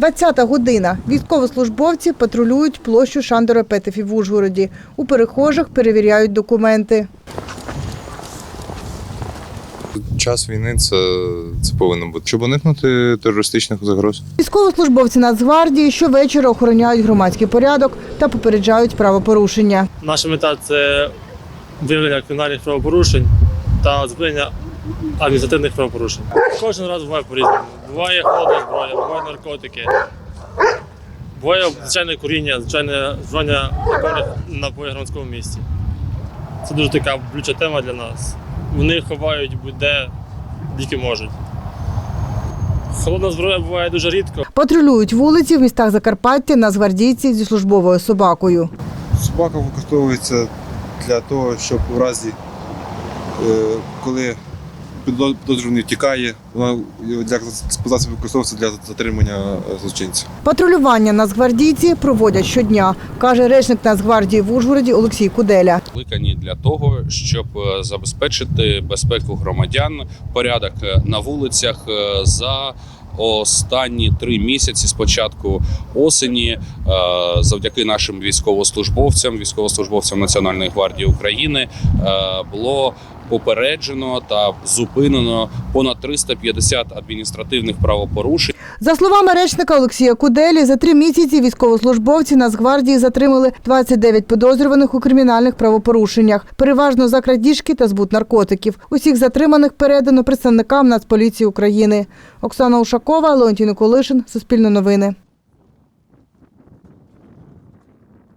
20-та година. Військовослужбовці патрулюють площу Шандора Петефі в Ужгороді. У перехожих перевіряють документи. Час війни це, це повинно бути. Щоб уникнути терористичних загроз. Військовослужбовці Нацгвардії щовечора охороняють громадський порядок та попереджають правопорушення. Наша мета це виявлення кримінальних правопорушень та зупинення адміністративних правопорушень. Кожен раз буває по-різному. Буває холодна зброя, буває наркотики, буває звичайне куріння, звичайне напоїв в громадському місці. Це дуже така болюча тема для нас. Вони ховають будь-де, тільки можуть. Холодна зброя буває дуже рідко. Патрулюють вулиці в містах Закарпаття нацгвардійці зі службовою собакою. Собака використовується для того, щоб у разі, е, коли підозрюваний втікає, вона для засіб використовується для затримання е, злочинця. Патрулювання нацгвардійці проводять щодня, каже речник Нацгвардії в Ужгороді Олексій Куделя. Викані для того, щоб е, забезпечити безпеку громадян, порядок е, на вулицях за останні три місяці з початку осені, завдяки нашим військовослужбовцям, військовослужбовцям Національної гвардії України, було попереджено та зупинено понад 350 адміністративних правопорушень. За словами речника Олексія Куделі, за три місяці військовослужбовці Нацгвардії затримали 29 підозрюваних у кримінальних правопорушеннях, переважно за крадіжки та збут наркотиків. Усіх затриманих передано представникам Нацполіції України. Оксана Ушакова, Леонтій Николишин, Суспільне новини.